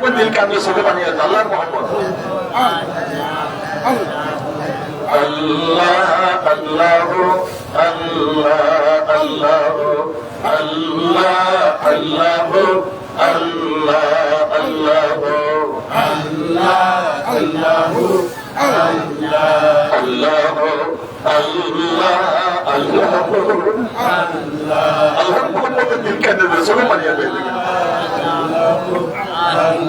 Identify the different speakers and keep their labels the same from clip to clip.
Speaker 1: দেখবেন যত রাখবেন দিল কান্দের সাথে বানিয়ে আছে আল্লাহ মোহাম্মদ আল্লাহ আল্লাহ আল্লাহ আল্লাহ আল্লাহ আল্লাহ আল্লাহ আল্লাহ
Speaker 2: আল্লাহ
Speaker 1: আল্লাহ আল্লাহ আল্লাহ আল্লাহ মোহাম্মদের দিল কান্দের সাথে বানিয়ে Allah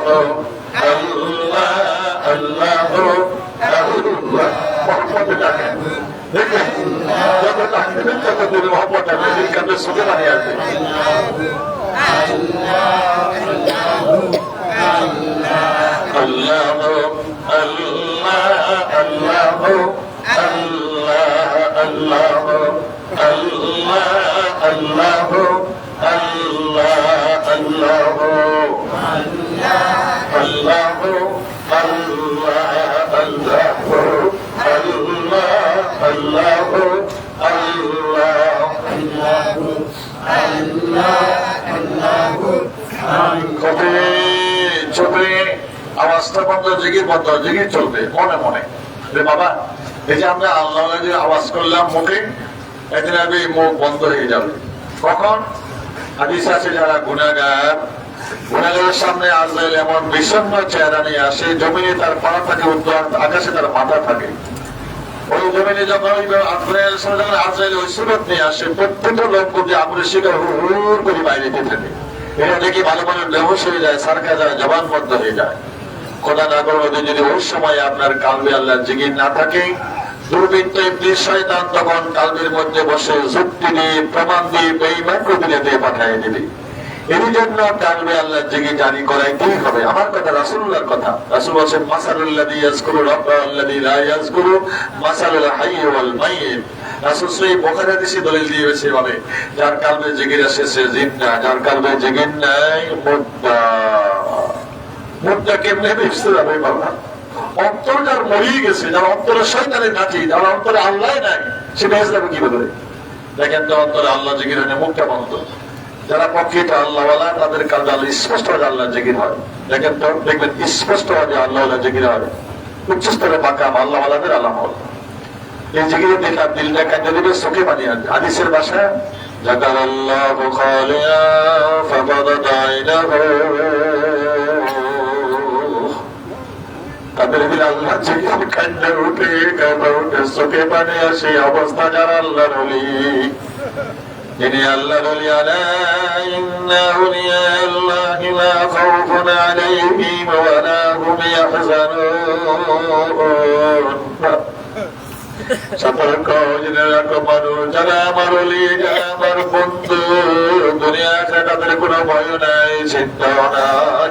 Speaker 1: আল্লাহ আল্লাহ আল্লাহ মহব্বত ডাকেন যত ডাকবেন তত দূরে মহব্বত ডাকবেন এই কাজের সঙ্গে দাঁড়িয়ে আসবে আল্লাহ আল্লাহ আল্লাহ আল্লাহ আল্লাহ চলবে, মনে মনে। রে বাবা, এই যে আমরা আল্লাহ যে আওয়াজ করলাম মুখে আগে মুখ বন্ধ হয়ে যাবে। কখন? হাদিস আছে যারা গুণাগার গুণাগারের সামনে আজরাইল এমন বিষণ্ণ চেহারা নিয়ে আসে, জমিনে তার পা থাকে উত্তর আকাশে তার মাথা থাকে। ওই জমিনে যখন ওই আজরাইল যখন ওই সুরত নিয়ে আসে প্রত্যেকটা লোক যদি আমরা শিকার হুর করে বাইরে যেতে থাকে। এটা দেখি ভালো ভালো বেহস হয়ে যায় সারকা যায়, জবান বদ্ধ হয়ে যায়। খোদা না করব যদি ওই সময় আপনার কালবে আল্লাহ জিগির না থাকে, দুর্বৃত্ত কালবে আল্লাহ জেগে জারি করাইতেই হবে? যার কালবে জেগে আছে সে জিন্দা যার কালবে জেগে নাই মুদ্দা মুদ্দা কেমনে বাবা? অন্তর যার মরিয়ে গেছে, যার নাচি যার অন্তরে আল্লাহ নাই, সে বেঁচে যাবে দেখেন তো অন্তরে আল্লাহ হয় মুখটা বন্ধ। যারা আল্লাহওয়ালা, তাদের স্পষ্ট আল্লাহ হয়। দেখেন তো, দেখবেন স্পষ্ট হয়। আল্লাহওয়ালাদের আল্লাহ এই জিকিরে দেখে দিলটা কাঁদে দেবে চোখে পানি আনবে। হাদিসের ভাষা জাকার আল্লাহ তাদের চোখে পানি আসে অবস্থা আল্লাহ আউলিয়া আল্লাহি লা খাউফুন আলাইহিম ওয়া লা হুম ইয়াহজানুন সতর্ক জেনে রাখো মানুষ যারা আমার আমার বন্ধু দুনিয়া তাদের কোনো ভয় নাই চিন্তাও নাই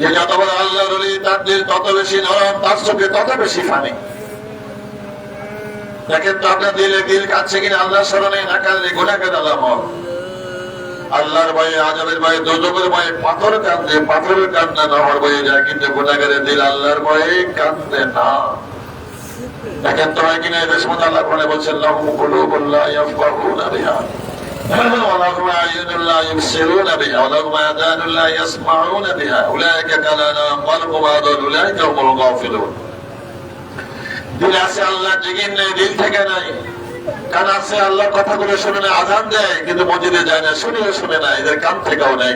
Speaker 1: যে যত বড় আল্লাহ তার দিল তত বেশি নরম, তার চোখে তত বেশি পানি দেখেন তো আপনার দিলে দিল কাঁদছে কিনা আল্লাহ স্মরণে না কাঁদলে গুণাগের আলামত আল্লাহর ভয়ে, আজবের ভয়ে দোজকের ভয়ে পাথর কান্দে পাথরের কান্না নহর বয়ে যায়, কিন্তু গুণাগারের দিল আল্লাহর ভয়ে কান্দে না। দেখেন তো হয় কিনা সময় আল্লাহ বলছেন, লাহুম কুলুবুল্লাহ ইয়াফকাহুনা বিহা। ولهم أعين لا يبصرون بها ولهم آذان لا يسمعون بها أولئك كالأنعام بل هم أضل أولئك هم الغافلون দিল আছে আল্লাহ জেগিন নেই দিল থেকে নাই কান আছে আল্লাহ কথাগুলো শুনে না আজান দেয় কিন্তু মসজিদে যায় না শুনেও শুনে না এদের কান থেকেও নেই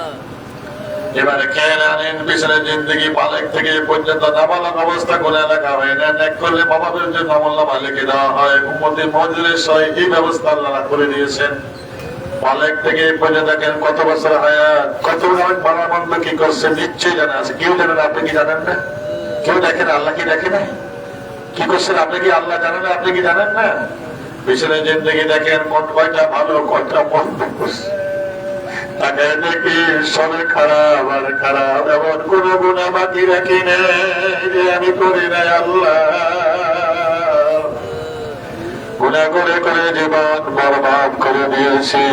Speaker 1: এবারে কেন আনেন, পিছনে জিন্দগি বালেক থেকে পর্যন্ত নাবালক অবস্থা গুণা লেখা হয় না। ন্যাক করলে বাবাদের জন্য আমল্লা মালিকে দেওয়া হয়, উম্মতি মজলিস সহ এই ব্যবস্থা আল্লাহ করে দিয়েছেন। বালেক থেকে পর্যন্ত দেখেন কত বছর হায়াত, কত ভালো মন্দ কি করছে, নিশ্চয়ই জানা আছে। কেউ জানেন আপনি কি জানেন না? কেউ দেখেন আল্লাহ কি দেখে না? কি করছেন, আপনি কি আল্লাহ জানেন আপনি কি জানেন না? পিছনে জিন্দগি দেখেন কোন কয়টা ভালো, কয়টা মন্দ করছে। দেখি সবে খারাপ আর খারাপ এমন রাখি করি জীবন করে দিয়েছি।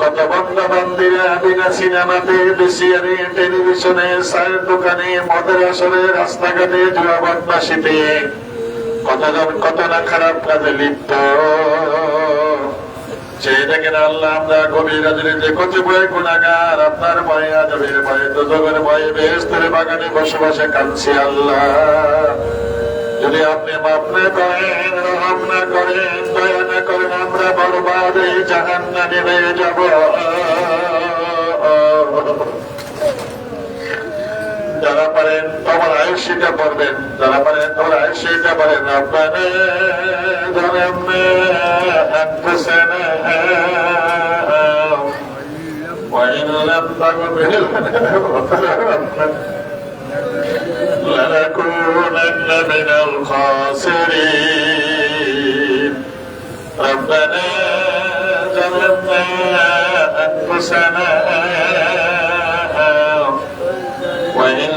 Speaker 1: কত বন্ধ মন্দিরে আদিনা সিনেমাতে বেশিয়ারে টেলিভিশনে, চায়ের দোকানে, মদের আসরে, রাস্তাঘাটে, জুয়া বদমাসিতে কতজন কত না খারাপ কাজে লিপ্ত সেই দেখেন আল্লাহ, আমরা গভীর রাজনীতি কতিপয় গুণাগার, আপনার ভয়ে আজবের ভয়ে দুজকের ভয়ে বেহস্তের বাগানে বসে কাঁদছি আল্লাহ। যদি আপনি মাফ না করেন, রহম না করেন, দয়া না করেন, আমরা বরবাদ এই জাহান না নেমে যাব। যারা পারেন তোমার আয়ুষিটা পড়বেন যারা পারেন তোমার আয়ুষিটা পারেন আপনারা ধরেন أنفسنا وإن لم تغفر لنكونن من الخاسرين ربنا ظلمنا أنفسنا وإن لم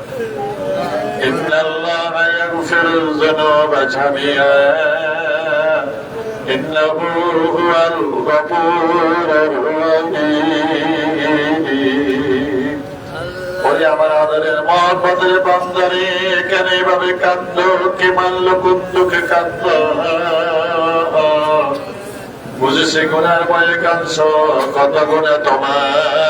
Speaker 1: الذنوب جميعا إنه هو الغفور الرحيم ওরে আমার আদরের মহব্বতের বন্দরে কেন এভাবে কান্দ কে মানল কোন দুঃখে কান্দ বুঝেছে গুনার বয়ে কাঁদছ কত গুণে তোমার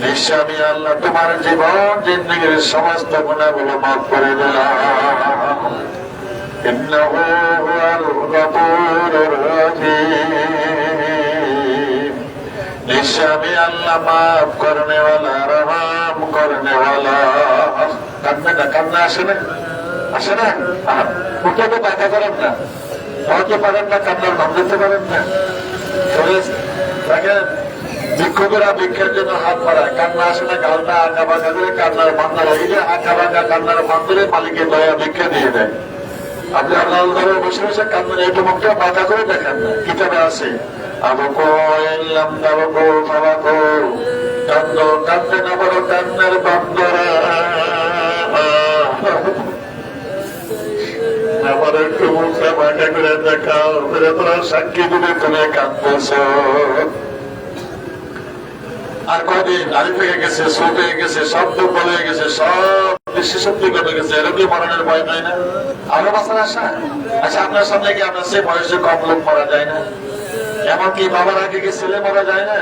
Speaker 1: নিশ্চয় আল্লাহ তোমার জীবন জিন্দগির সমস্ত গুণাগুলো মাফ করে দিলাম। রহিম। নিশ্চয় আল্লাহ মাফ করনে ওয়ালা রহম করনে কান্না না, কান্না আসে না? আসে না? মুখে তো দেখা করেন না। হয়তো পারেন না, কান্নার ভাব দিতে পারেন না। দেখেন ভিক্ষুকেরা ভিক্ষের জন্য হাত বাড়ায়। কান্না আসে না গালটা আঁকা বাঁকা করে কান্নার বান্ধা এই আঁকা বাঁকা কান্নার বান্ধরে মালিকের দয়া ভিক্ষা দিয়ে দেয়। আপনি আল্লাহ ধরে বসে বসে কান্নার একটু মুখটা বাঁকা করে দেখেন না, কিতাবে আছে। সাক্ষী দিবে, তুমি কাঁদতেছ। আর হয়ে গেছে গেছে, সব দুর্বল হয়ে গেছে, সব গেছে। রোগী মরণের ভয় নাই না? আশা আচ্ছা আপনার সামনে কি আপনার সে বয়সে কম লোক যায় না? এমনকি বাবার আগে কি ছেলে মারা যায় না।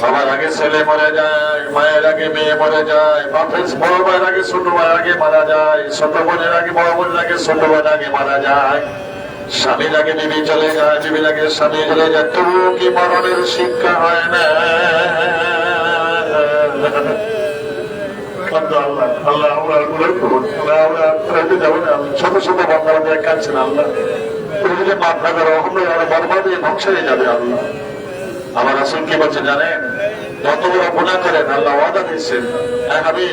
Speaker 1: সবার আগে ছেলে মরে যায়, মায়ের আগে মেয়ে মরে যায়, বাপের বড় ভাইয়ের আগে, ছোট ভাইয়ের আগে মারা যায়, ছোট বোনের আগে, বড় বোনের আগে, ছোট বোন আগে মারা যায়। স্বামীর আগে বিবি চলে যায় আগে স্বামী চলে যায় তবু কি মরণের শিক্ষা হয় না? আল্লাহ আল্লাহ করুন আমরা ছোট ছোট বান্ধব কাঁদছেন আল্লাহ। তুমি না করো যাবে আল্লাহ। আমার আসল কি বলছে জানেন? যত বড় গুণা করেন আল্লাহ ওয়াদা দিচ্ছেন আমি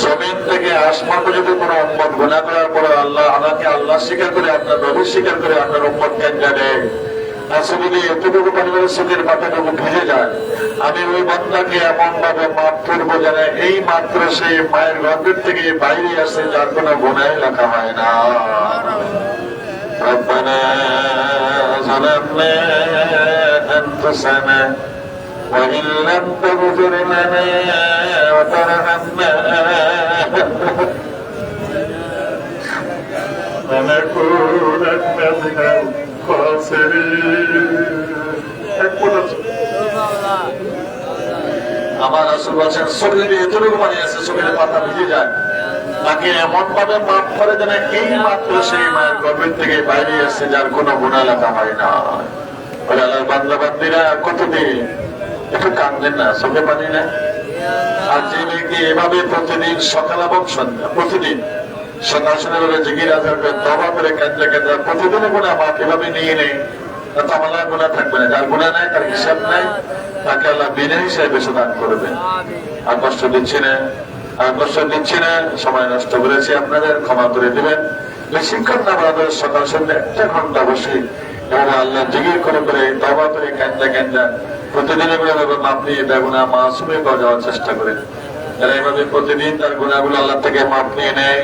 Speaker 1: জমিন থেকে আসমান পর্যন্ত কোনো উম্মত গুণা করার পরে আল্লাহ আমাকে আল্লাহ স্বীকার করে আপনার নবী স্বীকার করে আপনার উম্মত কেন জানে আচ্ছা যদি এতটুকু পরিমাণের চোখের পাতাটুকু ভিজে যায় আমি ওই বান্দাকে এমন ভাবে মাফ করবো যেন এই মাত্র সেই মায়ের গর্ভের থেকে বাইরে আসে যার কোনো গুণাই লেখা হয় না ربنا ظلمنا أنفسنا وإن لم تغفر لنا وترحمنا لنكونن من الخاسرين আমার আসল বলছেন শরীরে এতটুকু পানি আছে শরীরে পাতা ভিজে যায় তাকে এমন ভাবে মাফ করে যেন এই মাত্র সেই মায়ের গর্ভের থেকে বাইরে আসছে যার কোনো গুণা লেখা হয় না বলে আল্লাহ বান্দা বান্দিরা কতদিন একটু কান্দেন না চোখে পানি না। আর যে মেয়েকে এভাবে প্রতিদিন সকাল এবং সন্ধ্যা, প্রতিদিন সন্ধ্যা দবা করে এভাবে নিয়ে নেই। সময় নষ্ট করেছি আপনাদের, ক্ষমা করে দিবেন। বেশিক্ষণ না আমাদের সকাল সন্ধ্যা একটা ঘণ্টা বসে এবং আল্লাহ জিগির করে করে দবা করে কেন্দ্রে কেন্দ্রা প্রতিদিনে করে এভাবে মাপ নিয়ে বেগুনা মাসুমে পাওয়া যাওয়ার চেষ্টা করে। যারা এইভাবে প্রতিদিন তার গুণাগুলো আল্লাহ থেকে মাপ নিয়ে নেয়,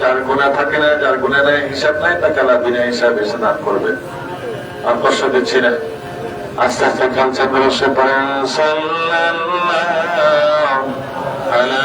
Speaker 1: যার গুণা থাকে না, যার গুণা নেই হিসাব নাই, তাকে আল্লাহ বিনা হিসাবে এসে দান করবে। আর কষ্ট দিচ্ছি না আস্তে আস্তে কালচার বসে পড়েন। সাল্লাল্লাহু আলা